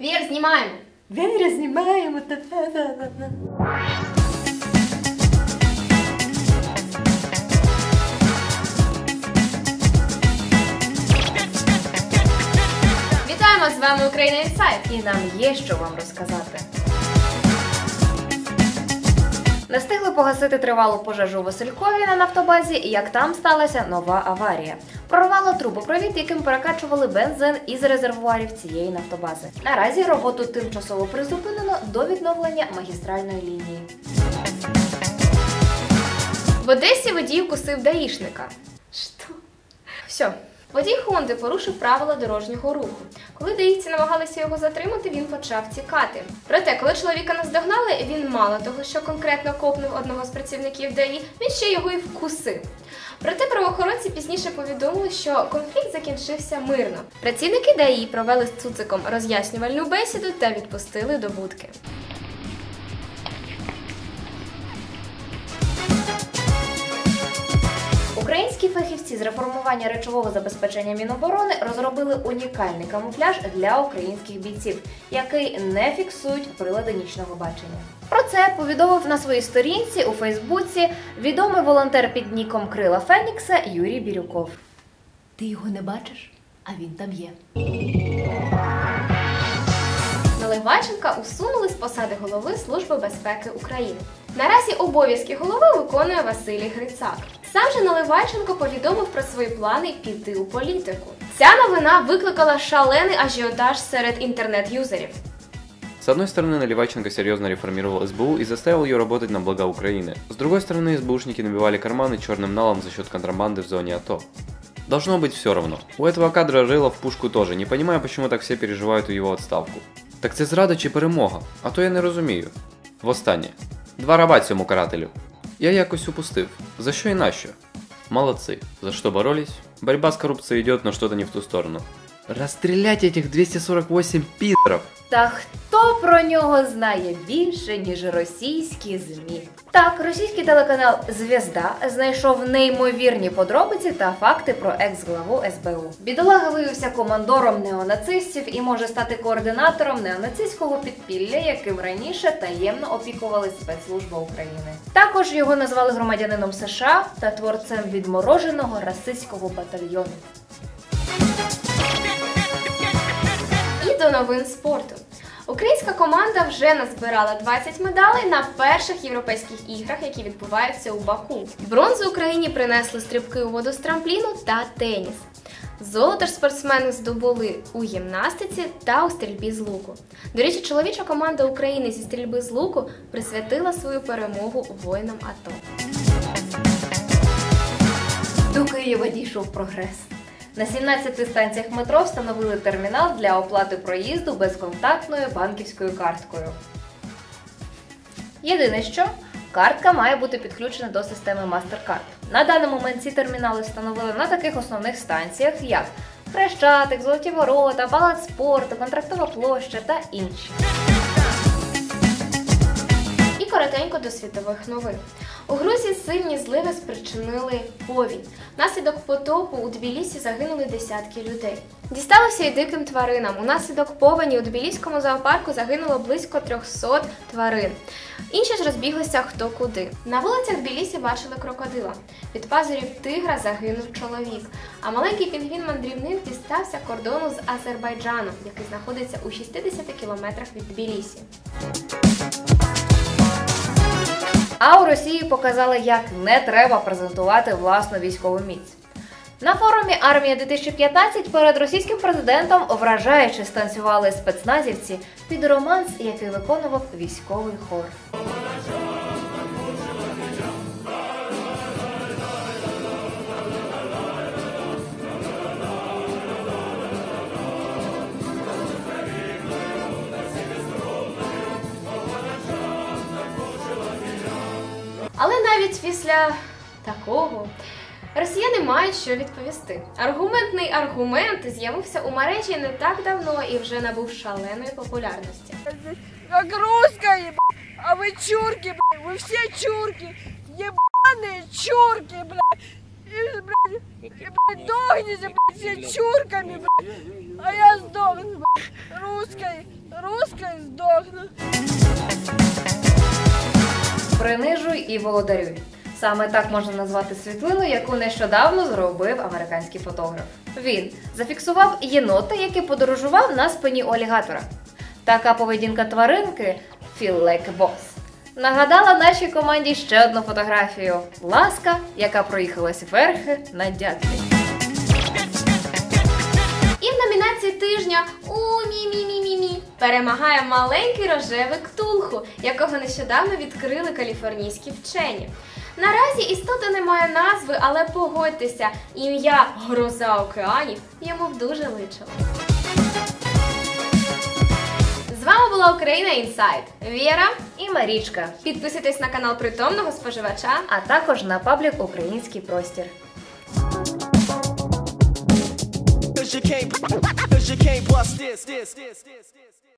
Вір, знімаємо. Вір, знімаємо. Вітаємо з вами Україна Інсайт. І нам є що вам розказати. Не встигли погасити тривалу пожежу у Василькові на нафтобазі, як там сталася нова аварія. Прорвало трубопровід, яким перекачували бензин із резервуарів цієї нафтобази. Наразі роботу тимчасово призупинено до відновлення магістральної лінії. В Одесі водій вкусив даїшника. Що? Все. Водій Хонди порушив правила дорожнього руху. Коли даївці намагалися його затримати, він почав тікати. Проте, коли чоловіка наздогнали, він мало того, що конкретно копнув одного з працівників ДАІ, він ще його і вкусив. Проте правоохоронці пізніше повідомили, що конфлікт закінчився мирно. Працівники ДАІ провели з цуциком роз'яснювальну бесіду та відпустили до будки. Фахівці з реформування речового забезпечення Міноборони розробили унікальний камуфляж для українських бійців, який не фіксують прилади нічного бачення. Про це повідомив на своїй сторінці у Фейсбуці відомий волонтер під ніком Крила Фенікса Юрій Бірюков. Ти його не бачиш, а він там є. Наливайченка усунули з посади голови Служби безпеки України. Наразі обов'язки голови виконує Василій Грицак. Сам же Наливайченко повідомив про свої плани піти у політику. Ця новина викликала шалений ажіотаж серед інтернет-юзерів. С одной стороны, Наливайченко серьезно реформировал СБУ и заставил ее работать на благо Украины. С другой стороны, СБУшники набивали карманы черным налом за счет контрабанды в зоне АТО. Должно быть все равно. У этого кадра рыло в пушку тоже, не понимаю, почему так все переживають у його відставку. Так це зрада чи перемога? А то я не розумію. Востаннє. Два раба цьому карателю. Я якось упустив. За що і нащо? Молодцы. За что боролись? Борьба с коррупцией идет, но что-то не в ту сторону. Расстрелять этих 248 пидоров! Та хто про нього знає більше, ніж російські ЗМІ? Так, російський телеканал Звізда знайшов неймовірні подробиці та факти про екс-главу СБУ. Бідолага виявився командором неонацистів і може стати координатором неонацистського підпілля, яким раніше таємно опікували спецслужби України. Також його назвали громадянином США та творцем відмороженого расистського батальйону. До новин спорту. Українська команда вже назбирала 20 медалей на перших європейських іграх, які відбуваються у Баку. Бронзу Україні принесли стрибки у воду з трампліну та теніс. Золото ж спортсмени здобули у гімнастиці та у стрільбі з луку. До речі, чоловіча команда України зі стрільби з луку присвятила свою перемогу воїнам АТО. До Києва дійшов прогрес. На 17 станціях метро встановили термінал для оплати проїзду безконтактною банківською карткою. Єдине що, картка має бути підключена до системи MasterCard. На даний момент ці термінали встановили на таких основних станціях, як Хрещатик, Золоті Ворота, Палац спорту, Контрактова площа та інші. Коротенько до світових новин. У Грузії сильні зливи спричинили повінь. Внаслідок потопу у Тбілісі загинули десятки людей. Дісталося й диким тваринам. Унаслідок повені у Тбіліському зоопарку загинуло близько 300 тварин. Інші ж розбіглися хто куди. На вулицях Тбілісі бачили крокодила. Від пазурів тигра загинув чоловік. А маленький пінгвін-мандрівник дістався кордону з Азербайджаном, який знаходиться у 60 кілометрах від Тбілісі. А у Росії показали, як не треба презентувати власну військову міць. На форумі Армія 2015 перед російським президентом вражаючи станцювали спецназівці під романс, який виконував військовий хор. Але навіть після такого росіяни мають що відповісти. Аргументний аргумент з'явився у мережі не так давно і вже набув шаленої популярності. как русская, ебать. а вы чурки, блядь, вы все чурки, ебаные чурки, блядь. И, блядь, и, блядь, дохните, блядь, все чурками, блядь. А я сдохну, блядь, русской, русской сдохну. І володарюй. Саме так можна назвати світлину, яку нещодавно зробив американський фотограф. Він зафіксував єнота, який подорожував на спині у алігатора. Така поведінка тваринки Feel like boss нагадала нашій команді ще одну фотографію Ласка, яка проїхалась верхи на дятлі. І в номінації тижня у мі мі мі перемагає маленький рожевий ктулху, якого нещодавно відкрили каліфорнійські вчені. Наразі істота не має назви, але погодьтеся, ім'я Гроза океанів йому б дуже личило. З вами була Україна Інсайд. Віра. І Марічка, Підписуйтесь на канал притомного споживача. а також на паблік Український простір. You can't, cause you this, this, this, this, this.